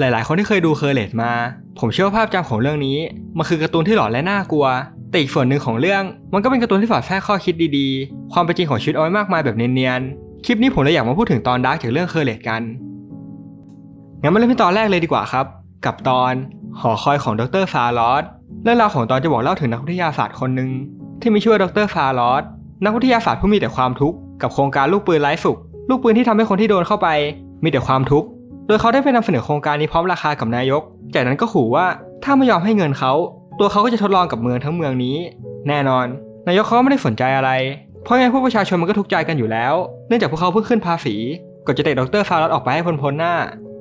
หลายๆ คนที่เคยดูเคอร์เลตมา ผมเชื่อว่าภาพจำของเรื่องนี้ มันคือการ์ตูนที่หลอนและน่ากลัว แต่อีกส่วนหนึ่งของเรื่อง มันก็เป็นการ์ตูนที่สอดแทรกข้อคิดดีๆ ความเป็นจริงของชีวิตเอาไว้มากมายแบบเนียนๆ คลิปนี้ผมเลยอยากมาพูดถึงตอนดาร์กจากเรื่องเคอร์เลตกัน งั้นมาเริ่มที่ตอนแรกเลยดีกว่าครับ กับตอนหอคอยของดรฟาร์ลอสเรื่องราวของตอนจะบอกเล่าถึงนักวิทยาศาสตร์คนหนึ่งที่มีชื่อว่าดรฟาร์ลอสนักวิทยาศาสตร์ผู้มีแต่ความทุกข์กับโครงการลูกปืนไร้สุข ลูกปืนที่ทำให้คนที่โดนเข้าไป มีแต่ความทุกข์ โดยเขาได้ไปนำเสนอโครงการนี้พร้อมราคากับนายก จากนั้นก็ขู่ว่าถ้าไม่ยอมให้เงินเขา ตัวเขาก็จะทดลองกับเมืองทั้งเมืองนี้ แน่นอน นายกเขาไม่ได้สนใจอะไร เพราะไงพวกประชาชนมันก็ทุกข์ใจกันอยู่แล้ว เนื่องจากพวกเขาเพิ่งขึ้นภาษีก็จะเตะดรฟาร์ลอสออกไปให้พ้นพ้นหน้า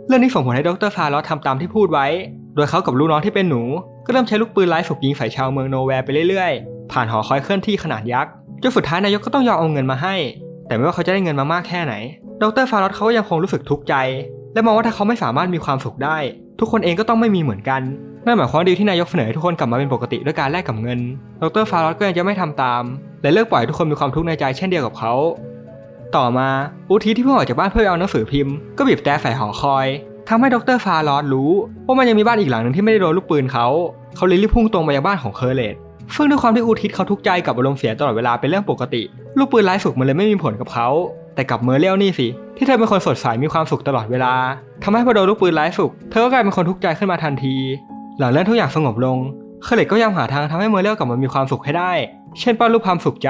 เรื่องนี้ส่งผลให้ดรฟาร์ลอสทำตามที่พูดไว้ โดยเขากับลูกน้องที่เป็นหนู ก็เริ่มใช้ลูกปืนไร้ฝึกยิงใส่ชาวเมืองโนแวร์ไปเรื่อยๆ ผ่านหอคอยเคลื่อนที่ขนาดยักษ์จนสุดท้ายนายกก็ต้องยอมเอาเงินมาให้ แต่ไม่ว่าเขาจะได้เงินมามากแค่ไหน ดรฟารอสเขาก็ยังคงรู้สึกทุกข์ใจ และมองว่าถ้าเขาไม่สามารถมีความสุขได้ ทุกคนเองก็ต้องไม่มีเหมือนกันนั่นหมายความว่าดีลที่นายกเสนอให้ทุกคนกลับมาเป็นปกติด้วยการแลกกับเงิน ดรฟาร์ลอสก็ยังจะไม่ทำตาม และเลิกปล่อยทุกคนมีความทุกข์ในใจเช่นเดียวกับเขา ต่อมา อุทิศที่เพิ่งออกจากบ้านเพื่อเอาหนังสือพิมพ์ ก็บีบแต่ใส่หอคอยทำให้ดรฟาร์ลอสรู้ว่ามันยังมีบ้านอีกหลังหนึ่งที่ไม่ได้โดนลูกปืนเขา เขาเลยรีบพุ่งตรงไปยังบ้านของเคอร์เลตซึ่งด้วยความที่อุทิศเขาทุกข์ใจกับอารมณ์เสียตลอดเวลาเป็นเรื่องปกติ ลูกปืนไร้ฝึกมันเลยไม่มีผลกับเขา แต่กับเมอร์เรลนี่สิ ที่เธอเป็นคนสดใสมีความสุขตลอดเวลาทำให้พอโดนลูกปืนไร้ฝึกเธอก็กลายเป็นคนทุกข์ใจขึ้นมาทันที หลังเรื่องทุกอย่างสงบลงเคอร์เลตก็ยังหาทางทำให้เมอร์เรียลกลับมามีความสุขให้ได้ เช่นป้อนรูปความสุขใจ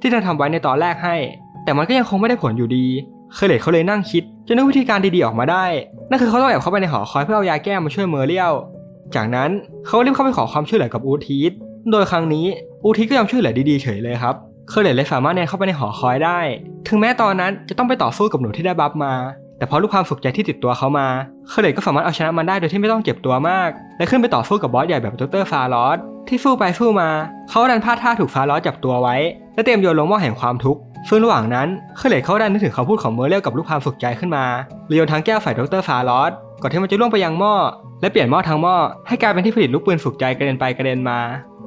ที่เธอทำไว้ในตอนแรกให้ แต่มันก็ยังคงไม่ได้ผลอยู่ดีเคอร์เลตเขาเลยนั่งคิดจนนึกวิธีการดีๆออกมาได้ นั่นคือเขาต้องแอบเข้าไปในหอคอยเพื่อเอายาแก้มาช่วยเมอร์เรียลจากนั้นเขารีบเข้าไปขอความช่วยเหลือกับอูทีสโดยครั้งนี้อูทีสก็ยอมช่วยเหลือดีๆเฉยเลยครับ เคอร์เลตเลยสามารถเนนเข้าไปในหอคอยได้ ถึงแม้ตอนนั้นจะต้องไปต่อสู้กับหนูที่ได้บัฟมา แต่เพราะลูกความสุขใจที่ติดตัวเขามา เคอร์เลตก็สามารถเอาชนะมันได้โดยที่ไม่ต้องเจ็บตัวมาก และขึ้นไปต่อสู้กับบอสใหญ่แบบดรฟาร์ลอสที่สู้ไปสู้มา เขาดันพลาดท่าถูกฟาลอสจับตัวไว้ และเตรียมโยนลงหม้อแห่งความทุกข์ซึ่งระหว่างนั้น เคอร์เลตเขาดันนึกถึงคำพูดของเมอร์เรลกับลูกความสุขใจขึ้นมาเลยโยนทั้งแก้วใส่ดรฟาร์ลอสก่อนที่มันจะล่วงไปยังหม้อและเปลี่ยนหม้อทั้งหม้อให้กลายเป็นที่ผลิตลูกปืนฝึกใจกระเด็นไปกระเด็นมา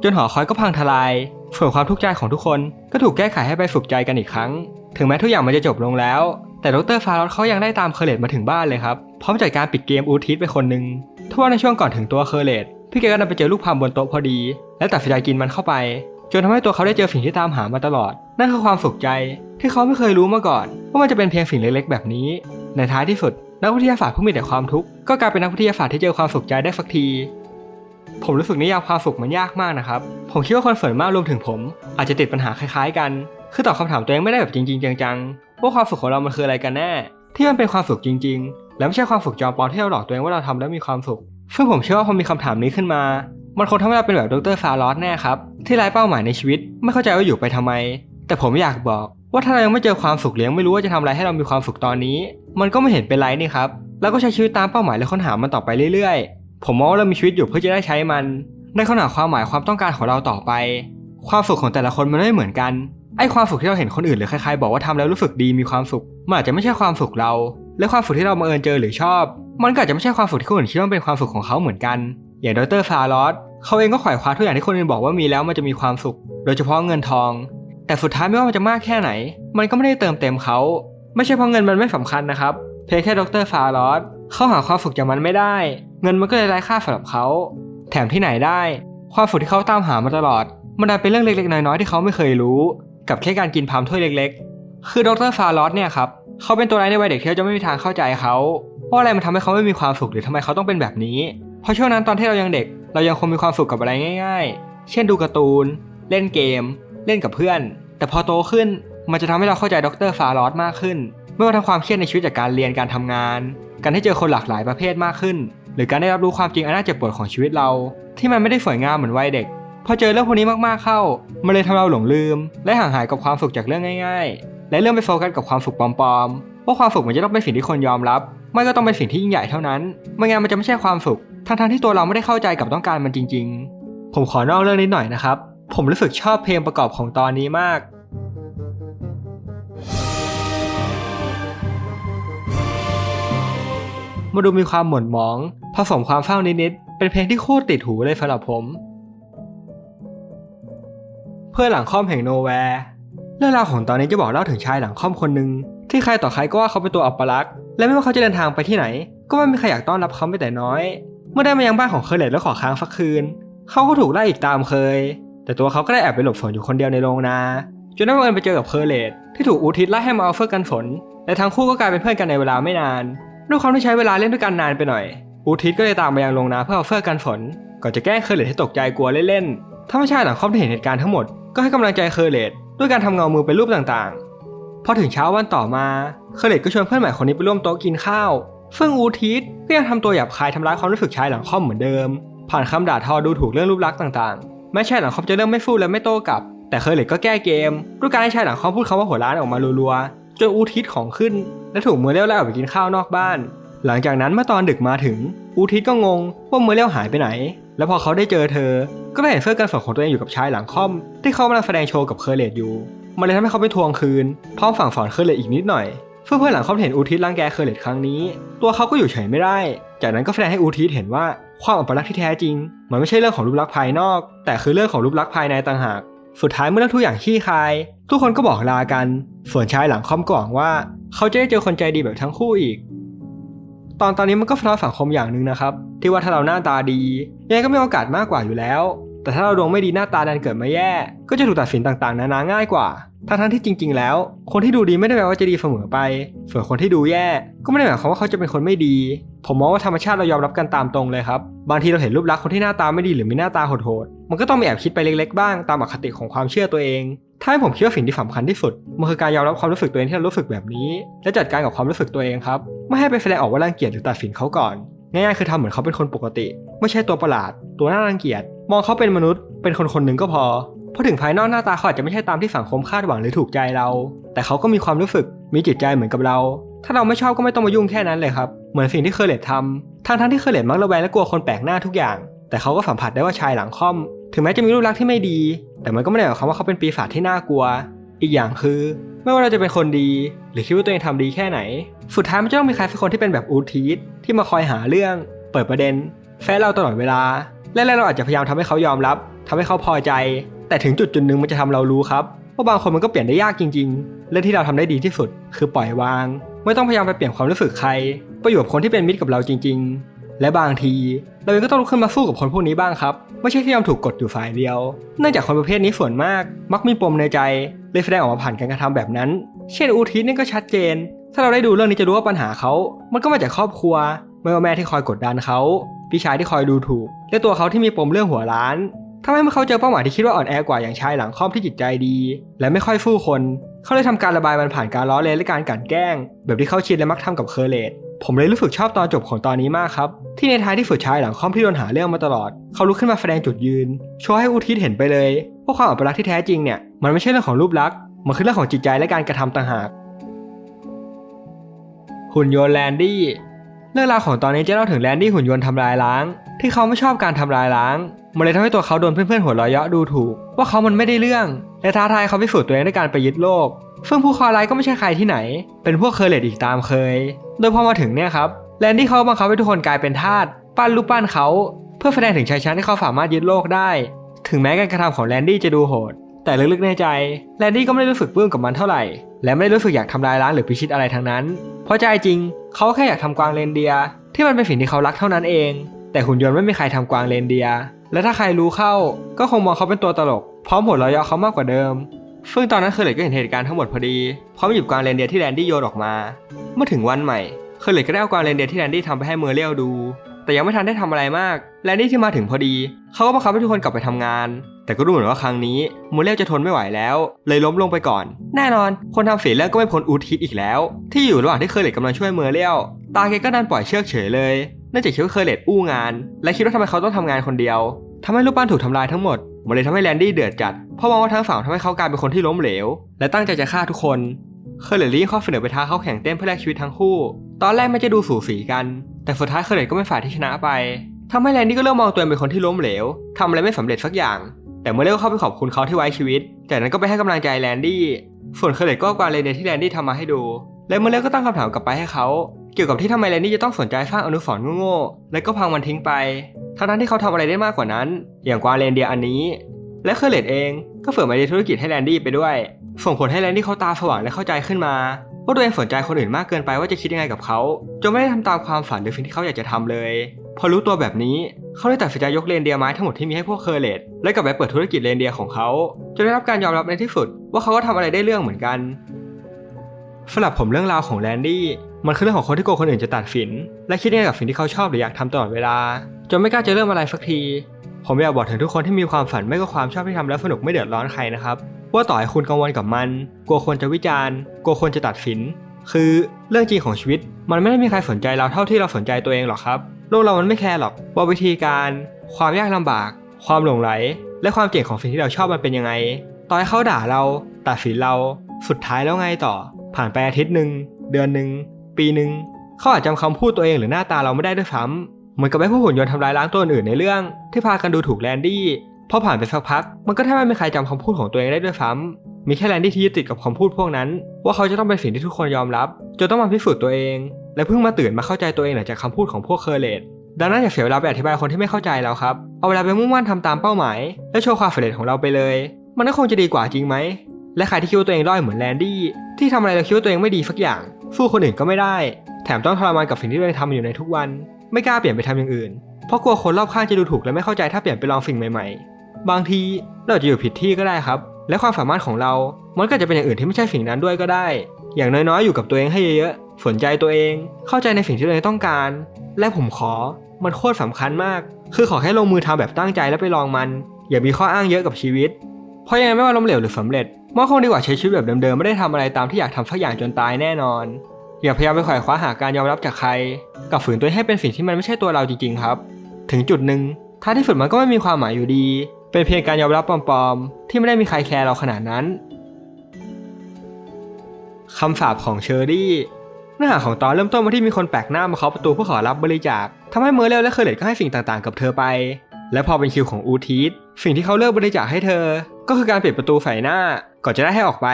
จนหอคอยก็พังทลาย ส่วนความทุกข์ใจของทุกคนก็ถูกแก้ไขให้ไปฝึกใจกันอีกครั้ง ถึงแม้ทุกอย่างมันจะจบลงแล้ว แต่ดรฟาร์ลอสเขายังได้ตามเคอร์เลตมาถึงบ้านเลยครับ พร้อมจัดการปิดเกมอูทิสไปคนหนึ่งทว่าในช่วงก่อนถึงตัวเคอร์เลตพี่แกก็ดันไปเจอลูกพามบนโต๊ะพอดี และตัดสินใจกินมันเข้าไป จนทำให้ตัวเขาได้เจอสิ่งที่ตามหามาตลอด นั่นคือความสุขใจที่เขาไม่เคยรู้มาก่อน ว่ามันจะเป็นเพียงสิ่งเล็กๆ แบบนี้ ในท้ายที่สุดนักวิทยาศาสตร์ผู้มีแต่ความทุกข์ก็กลายเป็นนักวิทยาศาสตร์ที่เจอความสุขใจได้สักที ผมรู้สึกนิยามความสุขมันยากมากนะครับ ผมคิดว่าคนส่วนมากรวมถึงผม อาจจะติดปัญหาคล้ายๆ กัน คือตอบคำถามตัวเองไม่ได้แบบจริง ๆ จังๆ ว่าความสุขของเรามันคืออะไรกันแน่ ที่มันเป็นความสุขจริง ๆ และไม่ใช่ความสุขจอมปลอมที่เราหลอกตัวเองว่าเราทำแล้วมีความสุข ซึ่งผมเชื่อว่าพอมีคำถามนี้ขึ้นมา มันคงทำให้เราเป็นแบบดรฟาลอสแน่ครับ ที่ไร้เป้าหมายในชีวิต ไม่เข้าใจว่าอยู่ไปทำไม แต่ผมอยากบอก ว่าถ้าเรายังไม่เจอความสุขเลี้ยงไม่รู้ว่าจะทำอะไรให้เรามีความสุขตอนนี้ มันก็ไม่เห็นเป็นไรนี่ครับ แล้วก็ใช้ชีวิตตามเป้าหมายและค้นหามันต่อไปเรื่อยๆ ผมมองว่าเรามีชีวิตอยู่เพื่อจะได้ใช้มันได้ค้นหาความหมายความต้องการของเราต่อไป ความสุขของแต่ละคนมันไม่เหมือนกัน ไอ้ความสุขที่เราเห็นคนอื่นหรือใครๆบอกว่าทำแล้วรู้สึกดีมีความสุข มันอาจจะไม่ใช่ความสุขเรา และความสุขที่เราบังเอิญเจอหรือชอบ มันก็อาจจะไม่ใช่ความสุขที่คนอื่นคิดว่าเป็นความสุขของเขาเหมือนกัน อย่างดรฟาร์ลอสเขาเองก็ขวายคว้าทุกอย่างที่คนอื่นบอกว่ามีแล้วมันจะมีความสุข โดยเฉพาะเงินทอง แต่สุดท้ายไม่ว่ามันจะมากแค่ไหน มันก็ไม่ได้เติมเต็มเขา ไม่ใช่เพราะเงินมันไม่สำคัญนะครับ เพียงแค่ดรฟาร์ลอส เขาหาความสุขจากมันไม่ได้ เงินมันก็เลยไร้ค่าสำหรับเขา แถมที่ไหนได้ ความสุขที่เขาตามหามาตลอด มันดันเป็นเรื่องเล็กๆ น้อยๆที่เขาไม่เคยรู้ กับแค่การกินพามถ้วยเล็ก ๆ คือดรฟาร์ลอสเนี่ยครับเขาเป็นตัวร้ายในวัยเด็กที่เราจะไม่มีทางเข้าใจเขาว่าอะไรมันทำให้เขาไม่มีความสุขหรือทำไมเขาต้องเป็นแบบนี้ เพราะช่วงนั้นตอนที่เรายังเด็ก เรายังคงมีความสุขกับอะไรง่าย ๆ เช่นดูการ์ตูน เล่นเกม เล่นกับเพื่อน แต่พอโตขึ้นมันจะทำให้เราเข้าใจดรฟาร์ลอสมากขึ้น ไม่ว่าทั้งความเครียดในชีวิตจากการเรียนการทำงาน การได้เจอคนหลากหลายประเภทมากขึ้น หรือการได้รับรู้ความจริงอันน่าเจ็บปวดของชีวิตเรา ที่มันไม่ได้สวยงามเหมือนวัยเด็ก พอเจอเรื่องพวกนี้มากๆเข้า มันเลยทำเราหลงลืม และห่างหายกับความสุขจากเรื่องง่าย ๆ และเริ่มไปโฟกัสกับความสุขปลอมๆว่าความสุขมันจะต้องเป็นสิ่งที่คนยอมรับไม่ก็ต้องเป็นสิ่งที่ยิ่งใหญ่เท่านั้นไม่งั้นมันจะไม่ใช่ความสุข ทั้งๆที่ตัวเราไม่ได้เข้าใจกับต้องการมันจริง ๆ ผมขอนอกเรื่องนิดหน่อยนะครับ ผมรู้สึกชอบเพลงประกอบของตอนนี้มาก มาดูมีความหม่นหมอง ผสมความเศร้านิดๆ เป็นเพลงที่โคตรติดหูเลยสำหรับผม เพื่อหลังค่อมแห่งโนแวร์เรื่องราวของตอนนี้จะบอกเล่าถึงชายหลังค่อมคนหนึ่งที่ใครต่อใครก็ว่าเขาเป็นตัวอัปลักษณ์และไม่ว่าเขาจะเดินทางไปที่ไหน ก็ไม่มีใครอยากต้อนรับเขาไม่แต่น้อย เมื่อได้มายังบ้านของเคอร์เลตแล้วขอค้างสักคืน เขาก็ถูกไล่อีกตามเคย แต่ตัวเขาก็ได้แอบไปหลบฝนอยู่คนเดียวในโรงนาจนได้บังเอิญไปเจอกับเคอร์เลตที่ถูกอูทิศไล่ให้มาเอาเฟอร์กันฝนและทั้งคู่ก็กลายเป็นเพื่อนกันในเวลาไม่นาน ด้วยความที่ใช้เวลาเล่นด้วยกันนานไปหน่อย อูทิศก็เลยตามมายังโรงนาเพื่อเอาเฟอร์กันฝน ก่อนจะแกล้งเคอร์เลตให้ตกใจกลัวเล่นๆ ถ้าไม่ใช่หลังคอมที่เห็นเหตุการณ์ทั้งหมด ก็ให้กำลังใจเคอร์เลตด้วยการทำเงามือเป็นรูปต่างๆ พอถึงเช้าวันต่อมา เคอร์เลตก็ชวนเพื่อนใหม่คนนี้ไปร่วมโต๊ะกินข้าวซึ่งอูทิศก็ยังทำตัวหยาบคายทำร้ายความรู้สึกชายหลังคอมเหมือนเดิม ผ่านคำด่าทอดูถูกเรื่องรูปลักษณ์ต่างๆแม้ชายหลังคอมจะเริ่มไม่ฟูและไม่โต้กลับ แต่เคอร์เลตก็แก้เกมด้วยการให้ชายหลังคอมพูดคำว่าหัวร้านออกมารัวๆจนอูทิศของขึ้น และถูกเมอร์เรียวไล่ออกไปกินข้าวนอกบ้าน หลังจากนั้นเมื่อตอนดึกมาถึง อูทิศก็งงว่าเมอร์เรียวหายไปไหน แล้วพอเขาได้เจอเธอ ก็ได้เห็นเสื้อกันฝนของตัวเองอยู่กับชายหลังค่อม ที่เขากำลังแสดงโชว์กับเคอร์เลตอยู่ มันเลยทำให้เขาไปทวงคืน พร้อมฝั่งฝอนเคอร์เลตอีกนิดหน่อย เพื่อนเพื่อนหลังค่อมเห็นอูทิศรังแกเคอร์เลตครั้งนี้ ตัวเขาก็อยู่เฉยไม่ได้ จากนั้นก็แสดงให้อูทิศเห็นว่าความอัปลักษณ์ที่แท้จริง มันไม่ใช่เรื่องของรูปลักษณ์ภายนอก แต่คือเรื่องของรูปลักษณ์ภายในต่างหาก สุดท้ายเมื่อเรื่องทุกอย่างขี้คาย ทุกคนก็บอกลากัน ส่วนชายหลังคอมก็หวังว่า เขาจะได้เจอคนใจดีแบบทั้งคู่อีก ตอนตอนนี้มันก็สะท้อนสังคมอย่างหนึ่งนะครับ ที่ว่าถ้าเราหน้าตาดียังไงก็มีโอกาสมากกว่าอยู่แล้ว แต่ถ้าเราดวงไม่ดีหน้าตาดันเกิดมาแย่ ก็จะถูกตัดสินต่างๆ นานาง่ายกว่า ทั้งทั้งที่จริง ๆ แล้ว คนที่ดูดีไม่ได้แปลว่าจะดีเสมอไป ส่วนคนที่ดูแย่ ก็ไม่ได้หมายความว่าเขาจะเป็นคนไม่ดี ผมมองว่าธรรมชาติเรายอมรับกันตามตรงเลยครับ บางทีเราเห็นรูปลักษณ์คนที่หน้าตาไม่ดีหรือมีหน้าตาโหดๆ มันก็ต้องมีแอบคิดไปเล็ก ๆ บ้างตามอคติของความเชื่อตัวเอง ถ้าให้ผมคิดว่าสิ่งที่สำคัญที่สุด มันคือการยอมรับความรู้สึกตัวเองที่เรารู้สึกแบบนี้ และจัดการกับความรู้สึกตัวเองครับ ไม่ให้ไปแสดงออกว่ารังเกียจหรือตัดสินเขาก่อน ง่ายๆคือทำเหมือนเขาเป็นคนปกติ ไม่ใช่ตัวประหลาด ตัวน่ารังเกียจ มองเขาเป็นมนุษย์ เป็นคนคนหนึ่งก็พอ เพราะถึงภายนอกหน้าตาเขาอาจจะไม่ใช่ตามที่สังคมคาดหวังหรือถูกใจเรา แต่เขาก็มีความรู้สึก มีจิตใจเหมือนกับเรา ถ้าเราไม่ชอบก็ไม่ต้องมายุ่งแค่นั้นเลยครับ เหมือนสิ่งที่เคอร์เลตทำทั้งทั้งที่เคอร์เลตมักระแวงและกลัวคนแปลกหน้าทุกอย่าง แต่เขาก็สัมผัสได้ว่าชายหลังค่อม ถึงแม้จะมีรูปลักษณ์ที่ไม่ดี แต่มันก็ไม่ได้หมายความว่าเขาเป็นปีศาจที่น่ากลัว อีกอย่างคือ ไม่ว่าเราจะเป็นคนดี หรือคิดว่าตัวเองทำดีแค่ไหน สุดท้ายมันจะต้องมีใครสักคนที่เป็นแบบอูทีสที่มาคอยหาเรื่อง เปิดประเด็นแฟนเราตลอดเวลา และเราอาจจะพยายามทำให้เขายอมรับทำให้เขาพอใจ แต่ถึงจุดจุดหนึ่งมันจะทำเรารู้ครับว่าบางคนมันก็เปลี่ยนได้ยากจริงๆ เรื่องที่เราทำได้ดีที่สุด คือปล่อยวาง ไม่ต้องพยายามไปเปลี่ยนความรู้สึกใครไปอยู่กับคนที่เป็นมิตรกับเราจริง ๆ และบางที เราเองก็ต้องลุกขึ้นมาสู้กับคนพวกนี้บ้างครับ ไม่ใช่ที่ยอมถูกกดอยู่ฝ่ายเดียว เนื่องจากคนประเภทนี้ส่วนมาก มักมีปมในใจเลยแสดงออกมาผ่านการกระทำแบบนั้น เช่นอูทิศนี่ก็ชัดเจน ถ้าเราได้ดูเรื่องนี้จะรู้ว่าปัญหาเขา มันก็มาจากครอบครัว ไม่ว่าแม่ที่คอยกดดันเขาพี่ชายที่คอยดูถูก และตัวเขาที่มีปมเรื่องหัวล้านทำให้เมื่อเขาเจอเป้าหมายที่คิดว่าอ่อนแอกว่าอย่างชายหลังค่อมที่จิตใจดี และไม่ค่อยฟู่คน เขาเลยทำการระบายมันผ่านการล้อเลียนและการกลั่นแกล้ง แบบที่เขาชินและมักทำกับเคอร์เลตผมเลยรู้สึกชอบตอนจบของตอนนี้มากครับ ที่ในท้ายที่สุดชายหลังค่อมที่โดนหาเรื่องมาตลอด เขาลุกขึ้นมาแสดงจุดยืนโชว์ให้อุทิศเห็นไปเลยว่าความอัปลักษณ์ที่แท้จริงเนี่ยมันไม่ใช่เรื่องของรูปลักษณ์มันคือเรื่องของจิตใจและการกระทำต่างหากหุ่นยนต์แลนดี้ เรื่องราวของตอนนี้จะเล่าถึงแลนดี้หุ่นยนต์ทำลายล้าง ที่เขาไม่ชอบการทำลายล้าง มันเลยทำให้ตัวเขาโดนเพื่อนๆหัวเราะเยาะดูถูก ว่าเขามันไม่ได้เรื่อง และท้าทายเขาพิสูจน์ตัวเองด้วยการไปยึดโลก ซึ่งผู้คอร้ายก็ไม่ใช่ใครที่ไหน เป็นพวกเคอร์เลตอีกตามเคย โดยพอมาถึงเนี่ยครับแลนดี้เขาบังคับให้ทุกคนกลายเป็นทาสปั้นรูปปั้นเขา เพื่อแสดงถึงชัยชนะที่เขาสามารถยึดโลกได้ ถึงแม้การกระทำของแลนดี้จะดูโหด แต่ลึกๆในใจแลนดี้ก็ไม่ได้รู้สึกปลื้มกับมันเท่าไหร่ และไม่ได้รู้สึกอยากทำลายล้างหรือพิชิตอะไรทั้งนั้น เพราะใจจริง เขาแค่อยากทำกวางเรนเดียร์ที่มันเป็นสิ่งที่เขารักเท่านั้นเอง แต่หุ่นยนต์ไม่มีใครทำกวางเรนเดียร์และถ้าใครรู้เข้า ก็คงมองเขาเป็นตัวตลก พร้อมหัวเราะเยาะเขามากกว่าเดิมซึ่งตอนนั้นเคอร์เลตก็เห็นเหตุการณ์ทั้งหมดพอดีพร้อมหยิบกวางเรนเดียร์ที่แลนดี้โยนออกมา เมื่อถึงวันใหม่เคอร์เลตก็ได้เอากวางเรนเดียร์ที่แลนดี้ทำไปให้เมอร์เรียลดู แต่ยังไม่ทันได้ทำอะไรมากแลนดี้ที่มาถึงพอดี เขาก็บังคับให้ทุกคนกลับไปทำงาน แต่ก็ดูเหมือนว่าครั้งนี้เมเรียลจะทนไม่ไหวแล้ว เลยล้มลงไปก่อน แน่นอน คนทำเสียเรื่องก็ไม่พ้นอูทิสอีกแล้ว ที่อยู่ระหว่างที่เคอร์เลตกำลังช่วยเมอร์เรียลตาแกก็ดันปล่อยเชือกเฉยเลยเนื่องจากคิดว่าเคอร์เลตอู้งาน และคิดว่าทำไมเขาต้องทำงานคนเดียวทำให้รูปปั้นถูกทำลายทั้งหมดมันเลยทำให้แลนดี้เดือดจัดเพราะมองว่าทั้งสองทำให้เขากลายเป็นคนที่ล้มเหลว และตั้งใจจะฆ่าทุกคนเคอร์เลตรีข้อเสนอไปท้าเขาแข่งเต้นเพื่อแลกชีวิตทั้งคู่ ตอนแรกไม่จะดูสูสีกัน แต่สุดท้ายเคอร์เลตก็ไม่ฝ่ายที่ชนะไปทำให้แลนดี้ก็เริ่มมองตัวเองเป็นคนที่ล้มเหลวทำอะไรไม่สำเร็จสักอย่าง แต่เมื่อเร็วเข้าไปขอบคุณเขาที่ไว้ชีวิต จากนั้นก็ไปให้กำลังใจแลนดี้ ส่วนเคเลตก็กวางเรเดียร์ที่แลนดี้ทำมาให้ดู และเมื่อเร็วก็ตั้งคำถามกลับไปให้เขาเกี่ยวกับที่ทำไมแลนดี้จะต้องสนใจสร้างอนุสรณ์โง่ๆและก็พังมันทิ้งไป ทั้งๆที่เขาทำอะไรได้มากกว่านั้น อย่างกวาเรนเดียอันนี้ และเคเลตเองก็เฟื่อมาในธุรกิจให้แลนดี้ไปด้วย ส่งผลให้แลนดี้เขาตาสว่างและเข้าใจขึ้นมาว่าตัวเองสนใจคนอื่นมากเกินไปว่าจะคิดยังไงกับเขาจนไม่ได้ทำตามความฝันหรือสิ่งที่เขาอยากจะทำเลย พอรู้ตัวแบบนี้เขาได้ตัดสินใจยกเรนเดียร์ไม้ทั้งหมดที่มีให้พวกเคอร์เลตและกลับไปเปิดธุรกิจเรนเดียร์ของเขาจนได้รับการยอมรับในที่สุด ว่าเขาก็ทำอะไรได้เรื่องเหมือนกันสำหรับผมเรื่องราวของแลนดี้มันคือเรื่องของคนที่โกคนอื่นจะตัดสิน และคิดยังกับสิ่งที่เขาชอบหรืออยากทำตลอดเวลาจนไม่กล้าจะเริ่มอะไรสักที ผมอยากบอกถึงทุกคนที่มีความฝันไม่ก็ความชอบที่ทำแล้วสนุกไม่เดือดร้อนใครนะครับว่าต่อให้คุณกังวลกับมัน กลัวคนจะวิจารณ์ กลัวคนจะตัดสิน คือเรื่องจริงของชีวิต มันไม่ได้มีใครสนใจเราเท่าที่เราสนใจตัวเองหรอกครับ โลกเรามันไม่แคร์หรอกว่าวิธีการ ความยากลำบาก ความหลงไหล และความเจ๋งของสิ่งที่เราชอบมันเป็นยังไงต่อให้เขาด่าเราตัดสินเราสุดท้ายแล้วไงต่อ ผ่านไปอาทิตย์หนึ่งเดือนหนึ่งปีหนึ่งเขาอาจจำคำพูดตัวเองหรือหน้าตาเราไม่ได้ด้วยซ้ำเหมือนกับไอ้พวกหุ่นยนต์ทำลายล้างตัวอื่นในเรื่อง ที่พากันดูถูกแลนดี้พอผ่านไปสักพัก มันก็แทบไม่มีใครจำคำพูดของตัวเองได้ด้วยซ้ำมีแค่แลนดี้ที่ยึดติดกับคำพูดพวกนั้น ว่าเขาจะต้องเป็นสิ่งที่ทุกคนยอมรับจนต้องมาพิสูจน์ตัวเอง และเพิ่งมาตื่นมาเข้าใจตัวเองหลังจากคำพูดของพวกเคอร์เลตดังนั้นอย่าเสียเวลาไปอธิบายคนที่ไม่เข้าใจแล้วครับ เอาเวลาไปมุ่งมั่นทำตามเป้าหมาย และโชว์ความสำเร็จของเราไปเลย มันก็คงจะดีกว่าจริงไหม และใครที่คิดว่าตัวเองด้อยเหมือนแลนดี้ ที่ทำอะไรแล้วคิดว่าตัวเองไม่ดีสักอย่าง สู้คนอื่นก็ไม่ได้ แถมต้องทรมานกับสิ่งที่ตัวเองทำอยู่ในทุกวัน ไม่กล้าเปลี่ยนไปทำอย่างอื่น เพราะกลัวคนรอบข้างจะดูถูกและไม่เข้าใจถ้าเปลี่ยนไปลองสิ่งใหม่ ๆ บางทีเราอาจจะอยู่ผิดที่ก็ได้ครับ และความสามารถของเรา มันก็จะเป็นอย่างอื่นที่ไม่ใช่สิ่งนั้นด้วยก็ได้ อย่างน้อยๆ อยู่กับตัวเองให้เยอะๆสนใจตัวเอง เข้าใจในสิ่งที่ตัวเองต้องการ และผมขอ มันโคตรสำคัญมาก คือขอแค่ลงมือทำแบบตั้งใจแล้วไปลองมัน อย่ามีข้ออ้างเยอะกับชีวิต เพราะยังไงไม่ว่าล้มเหลวหรือสำเร็จมันคงดีกว่าใช้ชีวิตแบบเดิมๆไม่ได้ทำอะไรตามที่อยากทำสักอย่างจนตายแน่นอน อย่าพยายามไปขวายคว้าหาการยอมรับจากใคร กับฝืนตัวให้เป็นสิ่งที่มันไม่ใช่ตัวเราจริงๆครับ ถึงจุดหนึ่งท้ายที่สุดมันก็ไม่มีความหมายอยู่ดี เป็นเพียงการยอมรับปลอมๆ ที่ไม่ได้มีใครแคร์เราขนาดนั้นคำสาปของเชอรี่ นื้อหาของตอนเริ่มต้นมาที่มีคนแปลกหน้ามาเคาะประตูเพื่อขอรับบริจาคทำให้เมอร์เรลและเคอร์เลตก็ให้สิ่งต่างๆ กับเธอไป และพอเป็นคิวของอูทีสสิ่งที่เขาเลือกบริจาคให้เธอ ก็คือการปิดประตูใส่หน้าก่อนจะได้ให้ออกไป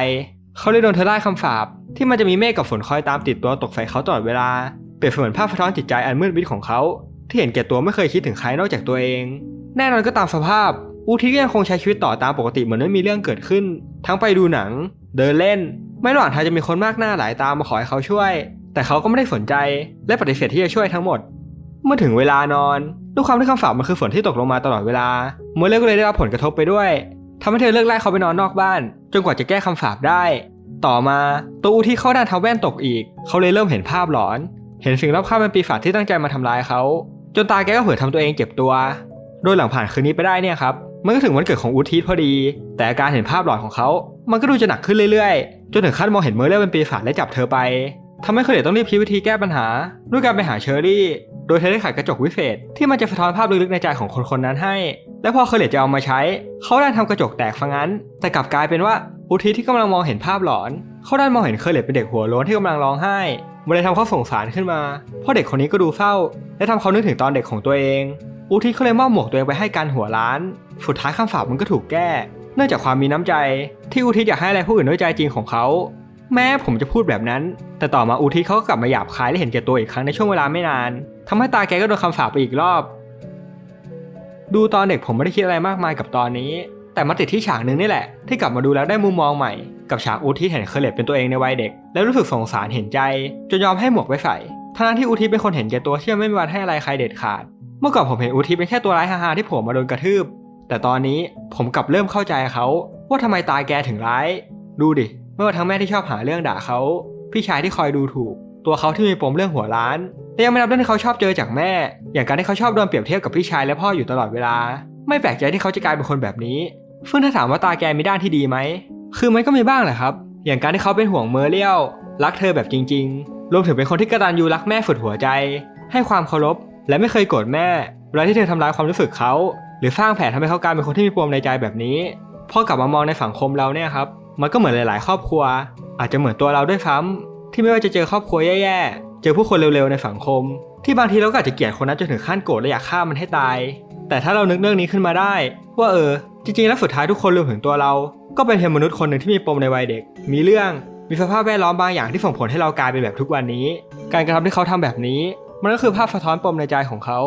เขาเลยโดนเธอไล่คำสาปที่มันจะมีเมฆกับฝนคอยตามติดตัวตกใส่เขาตลอดเวลาเปรียบเสมือนภาพสะท้อนจิตใจอันมืดมิดของเขา ที่เห็นแก่ตัวไม่เคยคิดถึงใครนอกจากตัวเอง แน่นอนก็ตามสภาพ อูทิก็ยังคงใช้ชีวิตต่อตามปกติเหมือนไม่มีเรื่องเกิดขึ้น ทั้งไปดูหนัง เดินเล่น ไม่ระหว่างทางจะมีคนมากหน้าหลายตามาขอให้เขาช่วย แต่เขาก็ไม่ได้สนใจและปฏิเสธที่จะช่วยทั้งหมด เมื่อถึงเวลานอนด้วยความที่คำสาปมันคือฝนที่ตกลงมาตลอดเวลาเมื่อเลิกก็เลยได้รับผลกระทบไปด้วยทำให้เธอเลิกไล่เขาไปนอนนอกบ้าน จนกว่าจะแก้คำสาปได้ ต่อมาตัวอูที่เข้าด้านทาแว่นตกอีก เขาเลยเริ่มเห็นภาพหลอน เห็นสิ่งรอบข้างเป็นปีศาจที่ตั้งใจมาทำร้ายเขา จนตาแกก็เผลอทำตัวเองเจ็บตัว โดยหลังผ่านคืนนี้ไปได้เนี่ยครับมันก็ถึงวันเกิดของอูทีพอดี แต่อาการเห็นภาพหลอนของเขา มันก็ดูจะหนักขึ้นเรื่อยๆ จนถึงขั้นมองเห็นเมอร์เรลเป็นปีศาจและจับเธอไป ทำให้เคอร์เลตต้องรีบคิดวิธีแก้ปัญหา ด้วยการไปหาเชอรี่ โดยเธอได้ขายกระจกวิเศษ ที่มันจะสะท้อนภาพลึกๆในใจของคนคนนั้นให้ และพอเคเลตจะเอามาใช้ เขาดันทำกระจกแตกฟังงั้น แต่กลับกลายเป็นว่าอุทิศที่กำลังมองเห็นภาพหลอน เขาดันมองเห็นเคเลตเป็นเด็กหัวโล้นที่กำลังร้องไห้มันเลยทำเขาสงสารขึ้นมาเพราะเด็กคนนี้ก็ดูเศร้า และทำเขานึกถึงตอนเด็กของตัวเอง อุทิศเขาเลยมอบหมวกตัวเองไปให้การหัวล้าน สุดท้ายคำสาปมันก็ถูกแก้ เนื่องจากความมีน้ำใจ ที่อุทิศอยากให้อะไรผู้อื่นด้วยใจจริงของเขา แม้ผมจะพูดแบบนั้น แต่ต่อมาอุทิศเขาก็กลับมาหยาบคายและเห็นแก่ตัวอีกครั้งในช่วงเวลาไม่นานทำให้ตาแกก็โดนคำสาปไปอีกรอบ ดูตอนเด็กผมไม่ได้คิดอะไรมากมายกับตอนนี้ แต่มาติดที่ฉากหนึ่งนี่แหละ ที่กลับมาดูแล้วได้มุมมองใหม่ กับฉากอุทิศเห็นเคอร์เลตเป็นตัวเองในวัยเด็ก แล้วรู้สึกสงสารเห็นใจจนยอมให้หมวกไว้ใส่ทั้งที่อุทิศเป็นคนเห็นแก่ตัวที่ไม่มีวันให้อะไรใครเด็ดขาด เมื่อก่อนผมเห็นอุทิศเป็นแค่ตัวร้ายฮาๆที่ผมมาโดนกระทืบ แต่ตอนนี้ผมกลับเริ่มเข้าใจเขาว่าทำไมตาแกถึงร้าย ดูดิ ไม่ว่าทั้งแม่ที่ชอบหาเรื่องด่าเขา พี่ชายที่คอยดูถูก ตัวเขาที่มีปมเรื่องหัวล้านและยังไม่นับเรื่องที่เขาชอบเจอจากแม่ อย่างการที่เขาชอบโดนเปรียบเทียบกับพี่ชายและพ่ออยู่ตลอดเวลา ไม่แปลกใจที่เขาจะกลายเป็นคนแบบนี้ซึ่งถ้าถามว่าตาแกมีด้านที่ดีไหม คือมันก็มีบ้างแหละครับ อย่างการที่เขาเป็นห่วงเมอร์เรียลรักเธอแบบจริง ๆ รวมถึงเป็นคนที่กระตันยูรักแม่สุดหัวใจ ให้ความเคารพ และไม่เคยโกรธแม่เวลาที่เธอทำร้ายความรู้สึกเขา หรือสร้างแผนทำให้เขากลายเป็นคนที่มีปมในใจแบบนี้ พอกลับมามองในสังคมเราเนี่ยครับ มันก็เหมือนหลาย ๆ ครอบครัว อาจจะเหมือนตัวเราด้วยซ้ำที่ไม่ว่าจะเจอครอบครัวแย่ๆ เจอผู้คนเร็ว ๆ ในสังคม ที่บางทีเราก็อาจจะเกลียดคนนั้นจนถึงขั้นโกรธและอยากฆ่ามันให้ตาย แต่ถ้าเรานึกเรื่องนี้ขึ้นมาได้ ว่าเออ จริง ๆ แล้วสุดท้ายทุกคนรวมถึงตัวเรา ก็เป็นเพียงมนุษย์คนหนึ่งที่มีปมในวัยเด็ก มีเรื่องมีสภาพแวดล้อมบางอย่างที่ส่งผลให้เรากลายเป็นแบบทุกวันนี้ การกระทำที่เขาทำแบบนี้ มันก็คือภาพสะท้อนปมในใจของเขา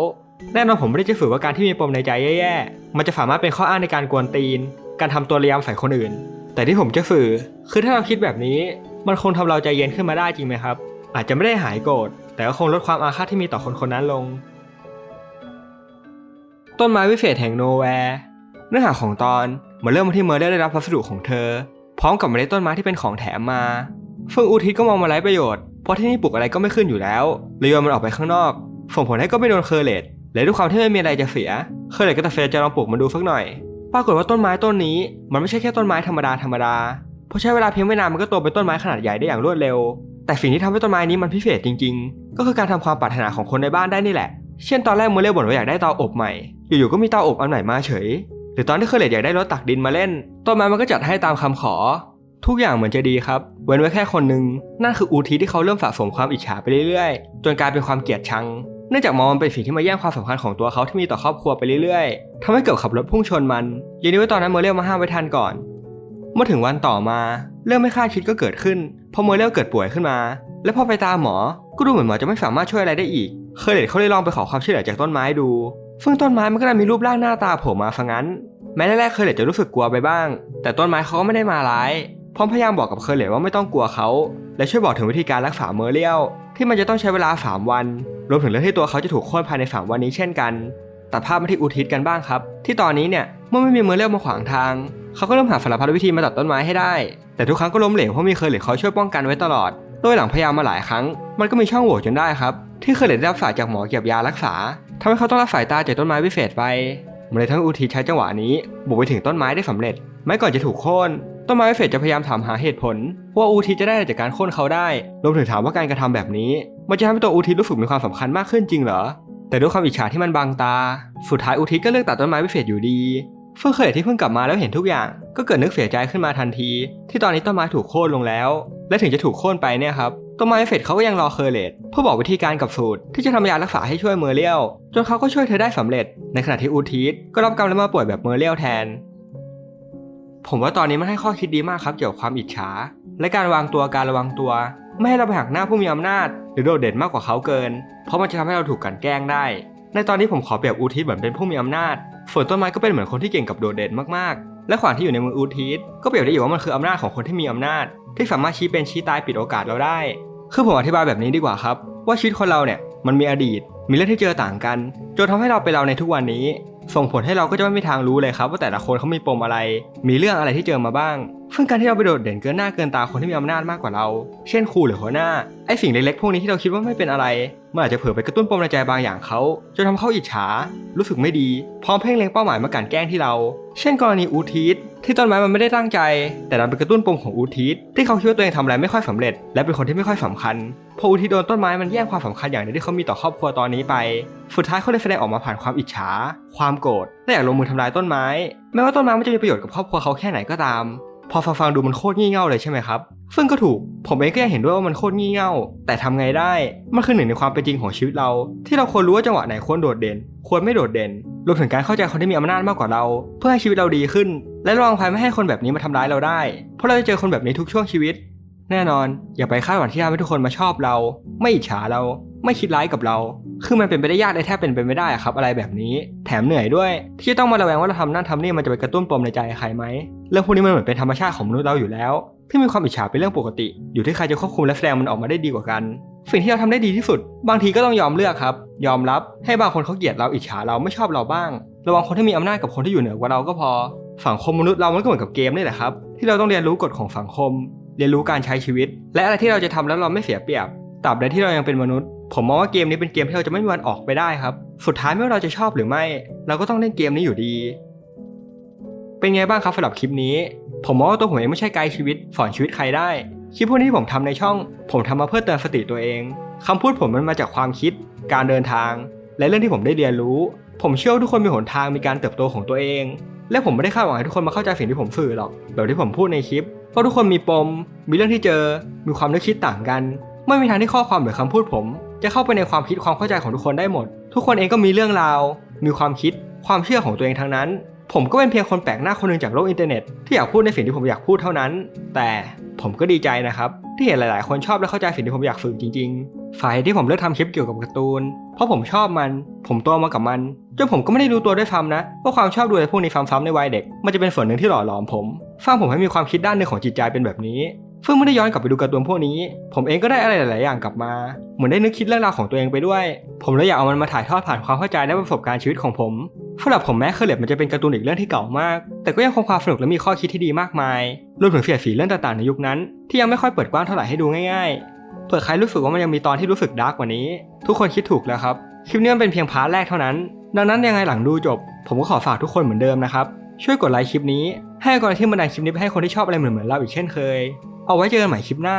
แน่นอนผมไม่ได้จะฝืนว่าการที่มีปมในใจแย่ๆ มันจะสามารถเป็นข้ออ้างในการกวนตีน การทำตัวเลียมใส่คนอื่น แต่ที่ผมจะฝือคือถ้าเราคิดแบบนี้ มันคงทำเราใจเย็นขึ้นมาได้จริงไหมครับ อาจจะไม่ได้หายโกรธแต่ก็คงลดความอาฆาตที่มีต่อคนคนนั้นลง ต้นไม้วิเศษแห่งโนแวร์เนื้อหาของตอนมาเริ่มมาที่เมอร์เดอร์ได้รับพัสดุของเธอ พร้อมกับเมล็ดต้นไม้ที่เป็นของแถมมาเฟิงอูทิศก็มองมาไร้ประโยชน์เพราะที่นี่ปลูกอะไรก็ไม่ขึ้นอยู่แล้วเลยโยนมันออกไปข้างนอกส่งผลให้ก็ไม่โดนเคอร์เลตและด้วยความที่ไม่มีอะไรจะเสีย เคอร์เลตก็ตัดสินใจลองปลูกมันดูสักหน่อย ปรากฏว่าต้นไม้ต้นนี้มันไม่ใช่แค่ต้นไม้ธรรมดาธรรมดา เพราะใช้เวลาเพียงไม่นานมันก็โตเป็นต้นไม้ขนาดใหญ่ได้อย่างรวดเร็ว แต่สิ่งที่ทำให้ต้นไม้นี้มันพิเศษจริง ๆ ก็คือการทำความปรารถนาของคนในบ้านได้นี่แหละ เช่นตอนแรกเมเล่บ่นว่าอยากได้เตาอบใหม่ อยู่ๆก็มีเตาอบอันใหม่มาเฉย หรือตอนที่เคอร์เลตอยากได้รถตักดินมาเล่น ต้นไม้มันก็จัดให้ตามคำขอ ทุกอย่างเหมือนจะดีครับ เว้นไว้แค่คนหนึ่งนั่นคืออูทีที่เขาเริ่มสะสมความอิจฉาไปเรื่อยๆ จนกลายเป็นความเกลียดชัง เนื่องจากมองมันเป็นสิ่งที่มาแย่งความสำคัญของตัวเขาที่มีต่อครอบครัวไปเรื่อยๆทำให้เกือบขับรถพุ่งชนมันยินดีว่าตอนนั้นเมอร์เรลมาห้ามไว้ทันก่อน เมื่อถึงวันต่อมา เรื่องไม่คาดคิดก็เกิดขึ้นพอเมอร์เรลเกิดป่วยขึ้นมา และพอไปตามหมอ ก็ดูเหมือนหมอจะไม่สามารถช่วยอะไรได้อีก เคยเด็ดเขาเลยลองไปขอความช่วยเหลือจากต้นไม้ดู ซึ่งต้นไม้มันก็ได้มีรูปร่างหน้าตาโผล่มาฟังงั้น แม้แรกๆเคยเด็ดจะรู้สึกกลัวไปบ้าง แต่ต้นไม้เขาก็ไม่ได้มาร้าย พร้อมพยายามบอกกับเคอร์เลตว่าไม่ต้องกลัวเขา และช่วยบอกถึงวิธีการรักษาเมอร์เรียลที่มันจะต้องใช้เวลา 3 วัน รวมถึงเรื่องที่ตัวเขาจะถูกโค่นภายใน 3 วันนี้เช่นกัน ตัดภาพมาที่อุทิศกันบ้างครับ ที่ตอนนี้เนี่ยเมื่อไม่มีเมอร์เรียลมาขวางทาง เขาก็เริ่มหาสารพัดวิธีมาตัดต้นไม้ให้ได้ แต่ทุกครั้งก็ล้มเหลวเพราะมีเคอร์เลตเขาช่วยป้องกันไว้ตลอด โดยหลังพยายามมาหลายครั้ง มันก็มีช่องโหว่จนได้ครับ ที่เคอร์เลตได้รับสายจากหมอเก็บยารักษาทำให้เขาต้องรับสายตาจากต้นไม้พิเศษไปมันเลยทั้งอุทิศใช้จังหวะนี้บุกไปถึงต้นไม้ได้สำเร็จ ไม่ก่อนจะถูกโค่น ต้นไม้เฟดจะพยายามถามหาเหตุผลว่าอูทิจะได้อะไรจากการโค่นเขาได้รวมถึงถามว่าการกระทำแบบนี้ มันจะทำให้ตัวอูทิรู้สึกมีความสำคัญมากขึ้นจริงเหรอ แต่ด้วยความอิจฉาที่มันบังตา สุดท้ายอูทิก็เลือกตัดต้นไม้พิเศษอยู่ดี เฟื่องเคยที่เพิ่งกลับมาแล้วเห็นทุกอย่าง ก็เกิดนึกเสียใจขึ้นมาทันที ที่ตอนนี้ต้นไม้ถูกโค่นลงแล้ว และถึงจะถูกโค่นไปเนี่ยครับต้นไม้เฟดเขาก็ยังรอเคอร์เลตเพื่อบอกวิธีการกับสูตรที่จะทำยารักษาให้ช่วยเมอร์เรียลจนเขาก็ช่วยเธอได้สำเร็จ ในขณะที่อูทิศก็รับกรรมแล้วมาป่วยแบบเมอร์เรียลแทน ผมว่าตอนนี้มันให้ข้อคิดดีมากครับเกี่ยวกับความอิจฉา และการวางตัวการระวังตัว ไม่ให้เราไปหักหน้าผู้มีอำนาจ หรือโดดเด่นมากกว่าเขาเกิน เพราะมันจะทำให้เราถูกกันแกล้งได้ ในตอนนี้ผมขอเปรียบอูทิศเหมือนเป็นผู้มีอำนาจส่นต้นไม้ก็เป็นเหมือนคนที่เก่งกับโดดเด่นมากๆ และขวานที่อยู่ในมืออูทิศก็เปรียบได้อยู่ว่ามันคืออำนาจของคนที่มีอำนาจ ที่สามารถชี้เป็นชี้ตายปิดโอกาสเราได้ คือผมอธิบายแบบนี้ดีกว่าครับ ว่าชีวิตคนเราเนี่ยมันมีอดีต มีเรื่องที่เจอต่างกันจนทำให้เราเป็นเราในทุกวันนี้ ส่งผลให้เราก็จะไม่มีทางรู้เลยครับ ว่าแต่ละคนเขามีปมอะไร มีเรื่องอะไรที่เจอมาบ้าง ซึ่งการที่เราไปโดดเด่นเกินหน้าเกินตาคนที่มีอำนาจมากกว่าเรา เช่นครูหรือหัวหน้า ไอ้สิ่งเล็กๆพวกนี้ที่เราคิดว่าไม่เป็นอะไร มันอาจจะเผลอไปกระตุ้นปมในใจบางอย่างเขาจนทำเขาอิจฉา รู้สึกไม่ดี พร้อมเพ่งเล็งเป้าหมายมากลั่นแกล้งที่เรา เช่นกรณีอูทิศที่ต้นไม้มันไม่ได้ตั้งใจ แต่ดันไปกระตุ้นปมของอูทิศที่เขาคิดว่าตัวเองทำอะไรไม่ค่อยสำเร็จ และเป็นคนที่ไม่ค่อยสำคัญ พออูทิศโดนต้นไม้มันแย่งความสำคัญอย่างนึงที่เขามีต่อครอบครัวตอนนี้ไป สุดท้ายเขาเลยแสดงออกมาผ่านความอิจฉา ความโกรธและอยากลงมือทำลายต้นไม้ไม่ว่าต้นไม้มันจะมีประโยชน์กับครอบครัวเขาแค่ไหนก็ตาม พอฟังฟังดูมันโคตรงี่เง่าเลยใช่ไหมครับซึ่งก็ถูก ผมเองก็ยังเห็นด้วยว่ามันโคตรงี่เง่า แต่ทำไงได้ มันคือหนึ่งในความเป็นจริงของชีวิตเรา ที่เราควรรู้ว่าจังหวะไหนควรโดดเด่น ควรไม่โดดเด่น รวมถึงการเข้าใจคนที่มีอำนาจมากกว่าเรา เพื่อให้ชีวิตเราดีขึ้น และระวังภัยไม่ให้คนแบบนี้มาทำร้ายเราได้ เพราะเราจะเจอคนแบบนี้ทุกช่วงชีวิต แน่นอน อย่าไปคาดหวังที่ทำให้ทุกคนมาชอบเรา ไม่อิจฉาเรา ไม่คิดร้ายกับเรา คือมันเป็นไปได้ยากเลยแทบเป็นไปไม่ได้ครับ อะไรแบบนี้ แถมเหนื่อยด้วย ที่จะต้องมาระแวงว่าเราทำนั่นทำนี่มันจะไปกระตุ้นปมในใจใครไหมเรื่องพวกนี้มันเหมือนเป็นธรรมชาติของมนุษย์เราอยู่แล้ว ที่มีความอิจฉาเป็นเรื่องปกติ อยู่ที่ใครจะควบคุมและแสดงมันออกมาได้ดีกว่ากันสิ่งที่เราทำได้ดีที่สุด บางทีก็ต้องยอมเลือกครับ ยอมรับให้บางคนเขาเกลียดเราอิจฉาเราไม่ชอบเราบ้าง ระวังคนที่มีอำนาจกับคนที่อยู่เหนือกว่าเราก็พอ สังคมมนุษย์เรามันก็เหมือนกับเกมนี่แหละครับ ที่เราต้องเรียนรู้กฎของสังคม เรียนรู้การใช้ชีวิต และอะไรที่เราจะทำแล้วเราไม่เสียเปรียบตราบใดที่เรายังเป็นมนุษย์ ผมมองว่าเกมนี้เป็นเกมที่เราจะไม่มีวันออกไปได้ครับ สุดท้ายไม่ว่าเราจะชอบหรือไม่ เราก็ต้องเล่นเกมนี้อยู่ดี เป็นไงบ้างครับสำหรับคลิปนี้ ผมมองว่าตัวผมเองไม่ใช่ไกด์ชีวิต สอนชีวิตใครได้ คลิปพวกนี้ที่ผมทำในช่อง ผมทำมาเพื่อเตือนสติตัวเองคำพูดผมมันมาจากความคิด การเดินทาง และเรื่องที่ผมได้เรียนรู้ ผมเชื่อว่าทุกคนมีหนทางมีการเติบโตของตัวเอง และผมไม่ได้คาดหวังให้ทุกคนมาเข้าใจสิ่งที่ผมสื่อหรอกแบบที่ผมพูดในคลิป เพราะทุกคนมีปม มีเรื่องที่เจอ มีความนึกคิดต่างกัน ไม่มีทางที่ข้อความหรือคำพูดผม จะเข้าไปในความคิดความเข้าใจของทุกคนได้หมด ทุกคนเองก็มีเรื่องราว มีความคิด ความเชื่อของตัวเองทั้งนั้น ผมก็เป็นเพียงคนแปลกหน้าคนหนึ่งจากโลกอินเทอร์เน็ตที่อยากพูดในสิ่งที่ผมอยากพูดเท่านั้น แต่ผมก็ดีใจนะครับที่เห็นหลาย ๆ คนชอบและเข้าใจสิ่งที่ผมอยากฝึกจริง ๆ ฝ่ายที่ผมเลือกทำคลิปเกี่ยวกับการ์ตูน เพราะผมชอบมัน ผมโตมากับมันจนผมก็ไม่ได้รู้ตัวด้วยซ้ำนะว่าความชอบดูอะไรพวกนี้ซ้ำๆในวัยเด็ก มันจะเป็นส่วนหนึ่งที่หล่อหลอมผมสร้างผมให้มีความคิดด้านหนึ่งของจิตใจเป็นแบบนี้ซึ่งเมื่อได้ย้อนกลับไปดูการ์ตูนพวกนี้ ผมเองก็ได้อะไรหลาย ๆ อย่างกลับมา เหมือนได้นึกคิดเรื่องราวของตัวเองไปด้วย ผมเลยอยากเอามันมาถ่ายทอดผ่านความเข้าใจและประสบการณ์ชีวิตของผมสำหรับผมแม้เคอร์เลตมันจะเป็นการ์ตูนอีกเรื่องที่เก่ามาก แต่ก็ยังคงความสนุกและมีข้อคิดที่ดีมากมาย รวมถึงเสียสีเรื่องต่าง ๆ ในยุคนั้น ที่ยังไม่ค่อยเปิดกว้างเท่าไหร่ให้ดูง่าย ๆ เผื่อใครรู้สึกว่ามันยังมีตอนที่รู้สึกดาร์กกว่านี้ ทุกคนคิดถูกแล้วครับ คลิปนี้มันเป็นเพียงพาร์ทแรกเท่านั้น ดังนั้นยังไงหลังดูจบ ผมก็ขอฝากทุกคนเหมือนเดิมนะครับ ช่วยกดไลค์คลิปนี้ ให้กดที่บันไดคลิปนี้ไปให้คนที่ชอบอะไรเหมือนๆเราอีกเช่นเคย เอาไว้เจอกันใหม่คลิปหน้า